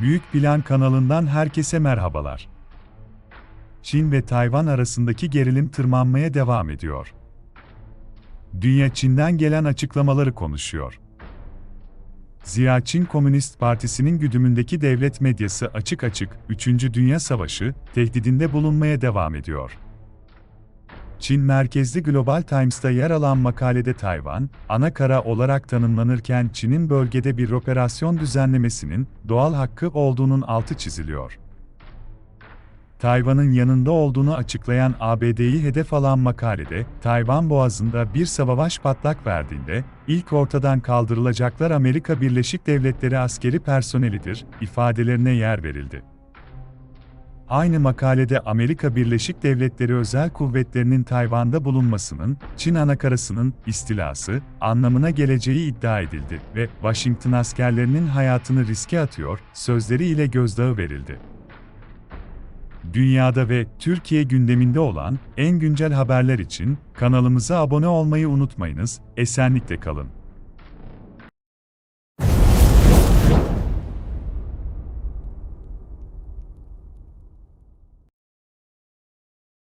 Büyük Plan kanalından herkese merhabalar. Çin ve Tayvan arasındaki gerilim tırmanmaya devam ediyor. Dünya Çin'den gelen açıklamaları konuşuyor. Ziya Çin Komünist Partisi'nin güdümündeki devlet medyası açık açık 3. Dünya Savaşı tehdidinde bulunmaya devam ediyor. Çin merkezli Global Times'ta yer alan makalede Tayvan, ana kara olarak tanımlanırken Çin'in bölgede bir operasyon düzenlemesinin doğal hakkı olduğunun altı çiziliyor. Tayvan'ın yanında olduğunu açıklayan ABD'yi hedef alan makalede, Tayvan Boğazı'nda bir savaş patlak verdiğinde, ilk ortadan kaldırılacaklar Amerika Birleşik Devletleri askeri personelidir, ifadelerine yer verildi. Aynı makalede Amerika Birleşik Devletleri Özel Kuvvetleri'nin Tayvan'da bulunmasının, Çin anakarasının istilası anlamına geleceği iddia edildi ve Washington askerlerinin hayatını riske atıyor sözleri ile gözdağı verildi. Dünyada ve Türkiye gündeminde olan en güncel haberler için kanalımıza abone olmayı unutmayınız, esenlikle kalın.